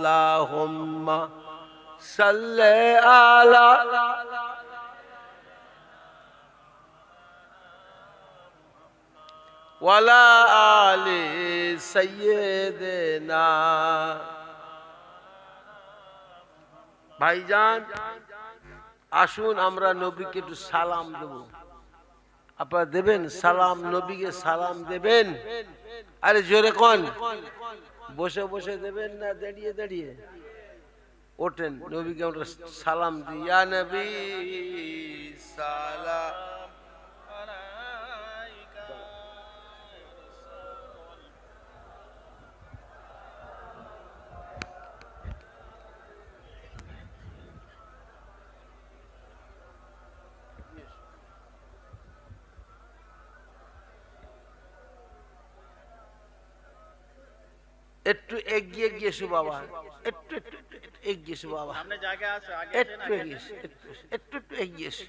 اللهم صل على ولا آل سيدنا ভাইজান আসুন আমরা নবীকে একটু সালাম দেব আপনারা দেবেন সালাম নবীকে সালাম দেবেন আরে জোরে কোন বসে বসে দেবেন না দাঁড়িয়ে দাঁড়িয়ে। ওঠেন নবীকে আমরা সালাম দিই। নবী সালাম একটু এগিয়ে গিয়েছি বাবা একটু একটু এগিয়েছি বাবা একটু এগিয়েছি একটু একটু এগিয়েছি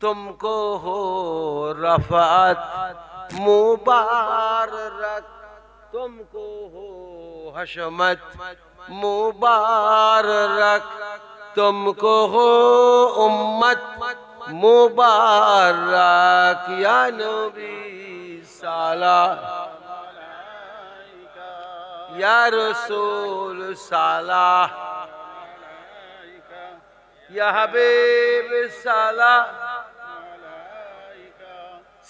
تم کو ہو رفعت رکھ تم کو ہو حشمت رکھ تم کو ہو امت مبارک۔ یا نبی سالہ یا رسول صالح، یا حبیب صالح،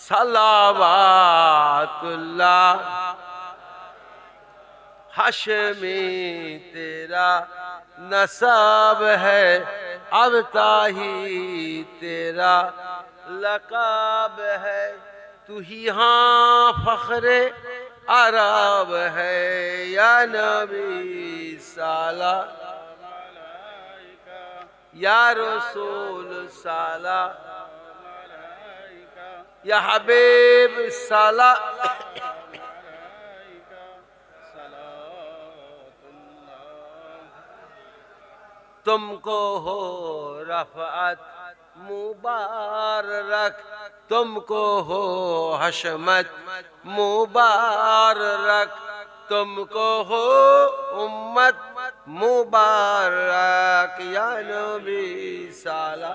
صلوات اللہ، حشمی تیرا نصاب ہے، اب تاہی تیرا لقاب ہے، تو ہی ہاں فخرے عرب ہے یا نبی سالہ یا رسول سالہ یا حبیب سالہ تم کو ہو رفعت مبارک तुमको हो हशमत मुबारक तुमको हो उम्मत मुबारक या नबी साला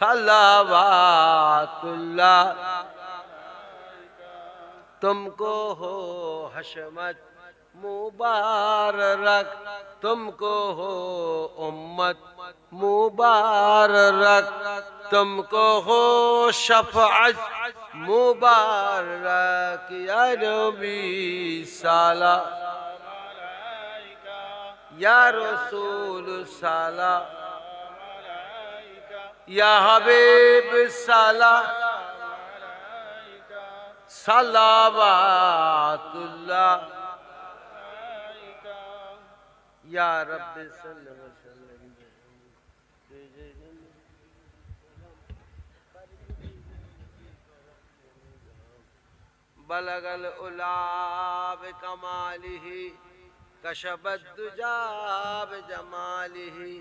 सलावातुल्लाह تم کو ہو حشمت مبار رکھ تم کو ہو امت مبار رکھ تم کو ہو شفعت مبار رکھ یا نبی سالہ یا رسول سالہ یا حبیب سالہ صلوات اللہ. یا رب صلی اللہ علیہ وسلم. بلغ العلا بکمالہی کشبت الدجا بجمالہ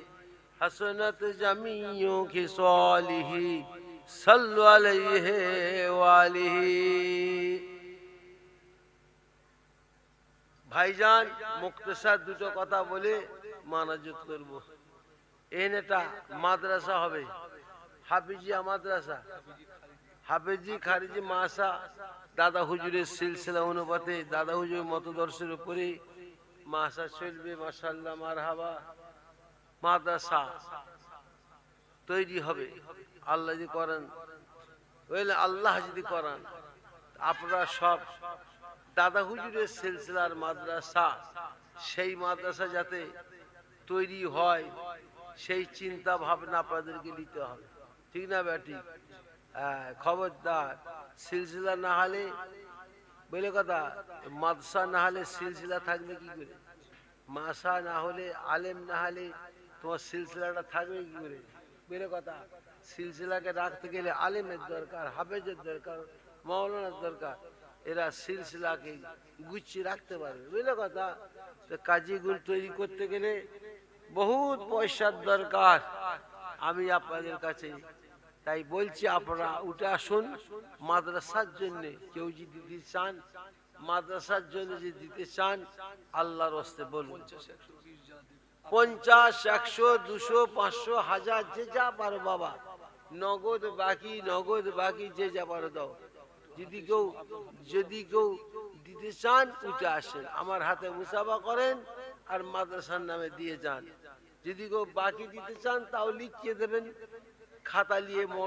حسنت جمیعوں کی سوالہی ভাইজান মুক্তার দুটো কথা বলে মানাজত করব। এনেটা মাদ্রাসা হবে। হাফিজিয়া মাদ্রাসা। হাফিজি, খারিজি মাসা দাদা হুজুরের সিলসিলা অনুপাতে দাদা হুজুরের মতদর্শের উপরে মাসা চলবে মাসাল্লাহ মারহাবা। মাদ্রাসা তৈরি হবে। আল্লাহ যদি করেন আল্লাহ যদি করেন, আপনারা সব দাদা হুজুরের সিলসিলার মাদ্রাসা, সেই মাদ্রাসা যাতে তৈরি হয়, সেই চিন্তা ভাবনা আপনাদেরকে নিতে হবে। ঠিক না ব্যাটি খবরদার। সিলসিলা না হলে বলে কথা? মাদ্রাসা না হলে সিলসিলা থাকবে কি করে? মাসা না হলে, আলেম না হলে তোমার সিলসিলাটা থাকবে কি করে? বেরো কথা। সিলসিলাকে রাখতে গেলে আলেমের দরকার, হাফেজের দরকার মৌলানার দরকার। এরা সিলসিলাকে গুছিয়ে রাখতে পারবে। বুঝলে কথা? কাজীগুল তৈরি করতে গেলে বহুত পয়সার দরকার। আমি আপনাদের কাছে তাই বলছি, আপনারা উঠে আসুন মাদ্রাসার জন্য। কেউ যদি চান মাদ্রাসার জন্য যদি দিতে চান আল্লাহর হস্তে বলুন। পঞ্চাশ একশো দুশো পাঁচশো হাজার যে যা পারো বাবা। নগদ বাকি নগদ বাকি যে যা পারো দাও। যদি কেউ যদি কেউ দিতে চান উঠে আসেন। আমার হাতে মুসাফা করেন আর মাদ্রাসার নামে দিয়ে যান। যদি কেউ বাকি দিতে চান তাও লিখিয়ে দেবেন। খাতা নিয়ে মল